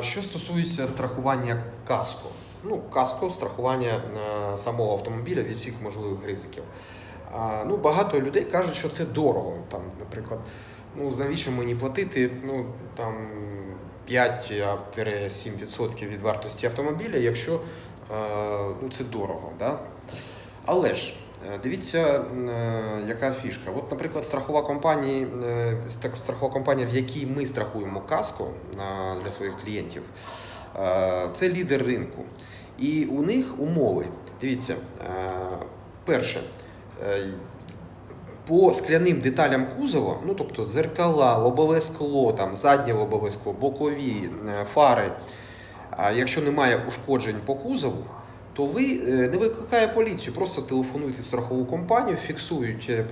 Що стосується страхування каско, ну каско страхування е, самого автомобіля від всіх можливих ризиків. Ну, багато людей кажуть, що це дорого. Там, наприклад, ну навіщо мені платити? Ну там 5-7% від вартості автомобіля, якщо е, ну, це дорого. Да? Але ж дивіться, е, яка фішка. От, наприклад, страхова компанія, е, страхова компанія, в якій ми страхуємо каско на- для своїх клієнтів, е, це лідер ринку. І у них умови. Дивіться, е, перше. е, По скляним деталям кузова, ну тобто зеркала, лобове скло, там, заднє лобове скло, бокові, е, фари. А якщо немає ушкоджень по кузову, то ви е, не викликає поліцію, просто телефонуєте в страхову компанію, фіксують е, е,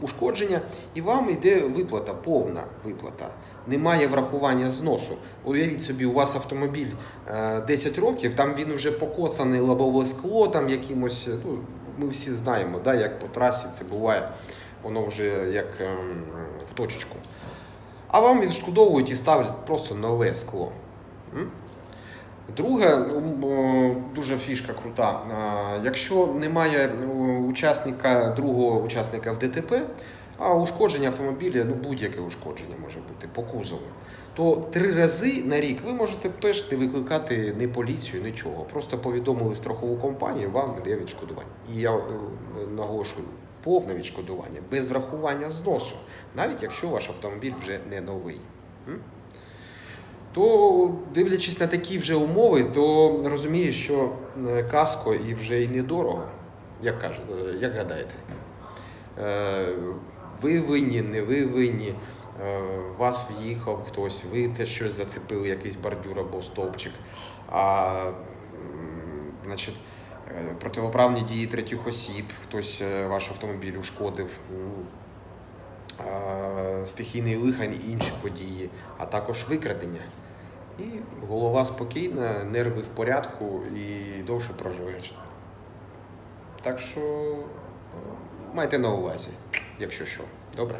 ушкодження, і вам йде виплата, повна виплата. Немає врахування зносу. Уявіть собі, у вас автомобіль е, 10 років, там він вже покоцаний лобове скло, там якимось. Ну, ми всі знаємо, да, як по трасі це буває, воно вже як ем, в точечку. А вам відшкодовують і ставлять просто нове скло. Друге, дуже фішка крута. Якщо немає учасника, другого учасника в ДТП, а ушкодження автомобіля, ну будь-яке ушкодження може бути по кузову, то три рази на рік ви можете теж не викликати ні поліцію, нічого. Просто повідомили страхову компанію, вам йде відшкодування. І я е, наголошую, повне відшкодування, без врахування зносу, навіть якщо ваш автомобіль вже не новий. То дивлячись на такі вже умови, то розумієш, що е, каско і вже й недорого. Як кажуть, е, як гадаєте? Е, Ви винні, не ви винні, вас в'їхав хтось, ви те щось зацепили, якийсь бордюр або стовпчик. А значить, противоправні дії третіх осіб, хтось ваш автомобіль ушкодив. Стихійний лихань і інші події, а також викрадення. І голова спокійна, нерви в порядку і довше проживеш. Так що е, майте на увазі, якщо що. Добре?